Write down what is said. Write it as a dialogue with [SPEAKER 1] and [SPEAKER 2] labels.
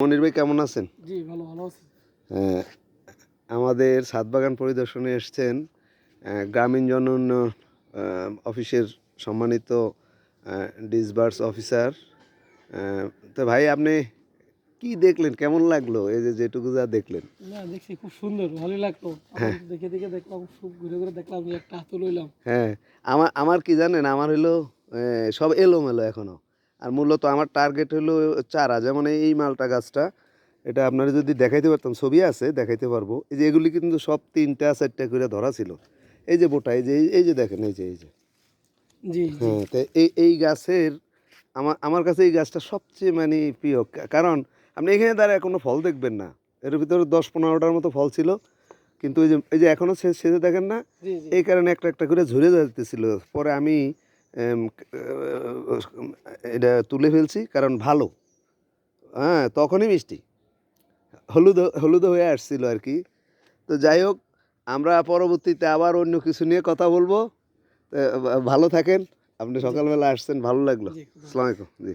[SPEAKER 1] মনির ভাই কেমন আছেন?
[SPEAKER 2] জি ভালো ভালো আছি।
[SPEAKER 1] আহ, আমাদের সাতবাগান পরিদর্শনে এসছেন গ্রামীণ জন অফিসের সম্মানিত ডিসবার্স অফিসার। তো ভাই আপনি কি দেখলেন? কেমন লাগল? এই যে যেটুকু যা দেখলেন।
[SPEAKER 2] না দেখছি খুব সুন্দর ভালোই লাগতো
[SPEAKER 1] হ্যাঁ।
[SPEAKER 2] দেখে দেখে দেখলাম খুব ঘুরে ঘুরে দেখলাম একটা হাতে লইলাম।
[SPEAKER 1] হ্যাঁ আমার আমার কি জানেন? আমার হলো সব এলোমেলো এখনও। আর মূলত আমার টার্গেট হলো চারা যেমন এই- এই মালটা গাছটা এটা আপনারা যদি দেখাইতে পারতাম ছবি আছে দেখাইতে পারব। এই যে এগুলি কিন্তু সব তিনটা চারটা করে ধরা ছিল। এই যে বোটা এই যে এই- এই যে দেখেন এই যে এই যে।
[SPEAKER 2] জি
[SPEAKER 1] হ্যাঁ তো এই এই গাছের আমার আমার কাছে এই গাছটা সবচেয়ে মানে প্রিয়। কারণ আপনি এখানে দাঁড়ায় কোনো ফল দেখবেন না। এর ভিতরে দশ পনেরোটার মতো ফল ছিল। কিন্তু এই যে এই যে এখনও সেজে দেখেন না? এই কারণে একটা একটা করে ঝরে যাইতেছিল। পরে আমি এটা তুলে ফেলছি কারণ ভালো। হ্যাঁ তখনই মিষ্টি। হলুদ হলুদ হয়ে আসছিল আর কি। তো যাই হোক আমরা পরবর্তীতে আবার অন্য কিছু নিয়ে কথা বলব। ভালো থাকেন। আপনি সকালবেলা আসছেন ভালো লাগল।
[SPEAKER 2] জি, খুব ভালো।
[SPEAKER 1] আসসালামু আলাইকুম। জি।